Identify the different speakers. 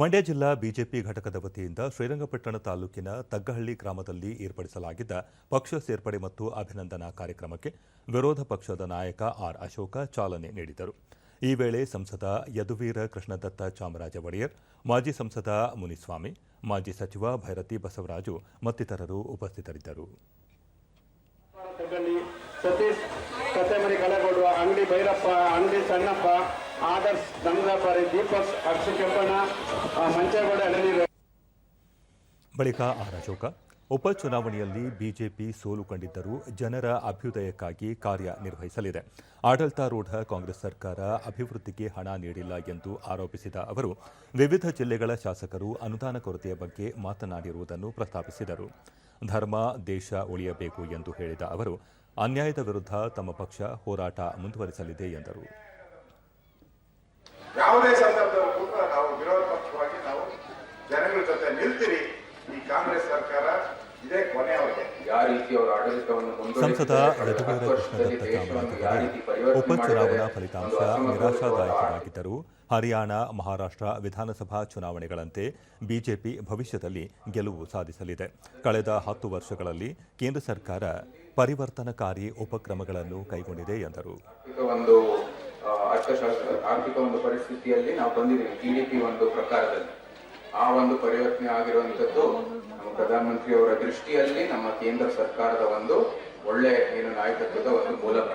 Speaker 1: ಮಂಡ್ಯ ಜಿಲ್ಲಾ ಬಿಜೆಪಿ ಘಟಕದ ವತಿಯಿಂದ ಶ್ರೀರಂಗಪಟ್ಟಣ ತಾಲೂಕಿನ ತಗ್ಗಹಳ್ಳಿ ಗ್ರಾಮದಲ್ಲಿ ಏರ್ಪಡಿಸಲಾಗಿದ್ದ ಪಕ್ಷ ಸೇರ್ಪಡೆ ಮತ್ತು ಅಭಿನಂದನಾ ಕಾರ್ಯಕ್ರಮಕ್ಕೆ ವಿರೋಧ ಪಕ್ಷದ ನಾಯಕ ಆರ್ ಅಶೋಕ ಚಾಲನೆ ನೀಡಿದರು. ಈ ವೇಳೆ ಸಂಸದ ಯದುವೀರ ಕೃಷ್ಣದತ್ತ ಚಾಮರಾಜ ಒಡೆಯರ್, ಮಾಜಿ ಸಂಸದ ಮುನಿಸ್ವಾಮಿ, ಮಾಜಿ ಸಚಿವ ಭೈರತಿ ಬಸವರಾಜು ಮತ್ತಿತರರು ಉಪಸ್ಥಿತರಿದ್ದರು.
Speaker 2: ಸತೀಶ್ ಕತ್ತೆಮರಿ ಕಲೆಗೊಡುವ ಅಂಗಡಿ ಭೈರಪ್ಪ, ಅಂಗಡಿ ಸಣ್ಣಪ್ಪ ಆದರ್ಶ್ ದೀಪಕ್ ಮಂಚೇಗೌಡ
Speaker 1: ಬಳಿಕ ಆರ್ ಅಶೋಕ ಉಪಚುನಾವಣೆಯಲ್ಲಿ ಬಿಜೆಪಿ ಸೋಲು ಕಂಡಿದ್ದರೂ ಜನರ ಅಭ್ಯುದಯಕ್ಕಾಗಿ ಕಾರ್ಯನಿರ್ವಹಿಸಲಿದೆ. ಆಡಳಿತಾರೂಢ ಕಾಂಗ್ರೆಸ್ ಸರ್ಕಾರ ಅಭಿವೃದ್ಧಿಗೆ ಹಣ ನೀಡಿಲ್ಲ ಎಂದು ಆರೋಪಿಸಿದ ಅವರು, ವಿವಿಧ ಜಿಲ್ಲೆಗಳ ಶಾಸಕರು ಅನುದಾನ ಕೊರತೆಯ ಬಗ್ಗೆ ಮಾತನಾಡಿರುವುದನ್ನು ಪ್ರಸ್ತಾಪಿಸಿದರು. ಧರ್ಮ, ದೇಶ ಉಳಿಯಬೇಕು ಎಂದು ಹೇಳಿದ ಅವರು, ಅನ್ಯಾಯದ ವಿರುದ್ಧ ತಮ್ಮ ಪಕ್ಷ ಹೋರಾಟ ಮುಂದುವರಿಸಲಿದೆ ಎಂದರು.
Speaker 3: ಯಾವುದೇ ಸಂದರ್ಭದಲ್ಲೂ ಕೂಡ ನಾವು ವಿರೋಧ ಪಕ್ಷವಾಗಿ ನಾವು ಜನಗಳ ಜೊತೆ ನಿಲ್ತೀರಿ ಈ ಕಾಂಗ್ರೆಸ್ ಸರ್ಕಾರ ಇದೇ ಕೊನೆಯವರೆಗೆ.
Speaker 4: ಯಾವ ರೀತಿ ಅವರ ಆಡಳಿತವನ್ನು
Speaker 1: ಸಂಸದ
Speaker 4: ವರ್ಷದಲ್ಲಿ
Speaker 1: ಕೃಷ್ಣದತ್ತ
Speaker 4: ಪರಿವರ್ತನೆ
Speaker 1: ಉಪಚುನಾವಣಾ ಫಲಿತಾಂಶ ನಿರಾಶಾದಾಯಕವಾಗಿದ್ದರು ಹರಿಯಾಣ ಮಹಾರಾಷ್ಟ್ರ ವಿಧಾನಸಭಾ ಚುನಾವಣೆಗಳಂತೆ ಬಿಜೆಪಿ ಭವಿಷ್ಯದಲ್ಲಿ ಗೆಲುವು ಸಾಧಿಸಲಿದೆ. ಕಳೆದ ಹತ್ತು ವರ್ಷಗಳಲ್ಲಿ ಕೇಂದ್ರ ಸರ್ಕಾರ ಪರಿವರ್ತನಕಾರಿ ಉಪಕ್ರಮಗಳನ್ನು ಕೈಗೊಂಡಿದೆ ಎಂದರು.
Speaker 4: ಅರ್ಥಶಾಸ್ತ್ರ ಆರ್ಥಿಕ ಒಂದು ಪರಿಸ್ಥಿತಿಯಲ್ಲಿ ನಾವು ಬಂದಿದ್ದೀವಿ ಜಿ ಡಿ ಪಿ ಒಂದು ಪ್ರಕಾರದಲ್ಲಿ. ಆ ಒಂದು ಪರಿವರ್ತನೆ ಆಗಿರುವಂತದ್ದು ನಮ್ಮ ಪ್ರಧಾನಮಂತ್ರಿಯವರ ದೃಷ್ಟಿಯಲ್ಲಿ ನಮ್ಮ ಕೇಂದ್ರ ಸರ್ಕಾರದ ಒಂದು ಒಳ್ಳೆ ಏನು ನಾಯಕತ್ವದ ಒಂದು ಮೂಲಕ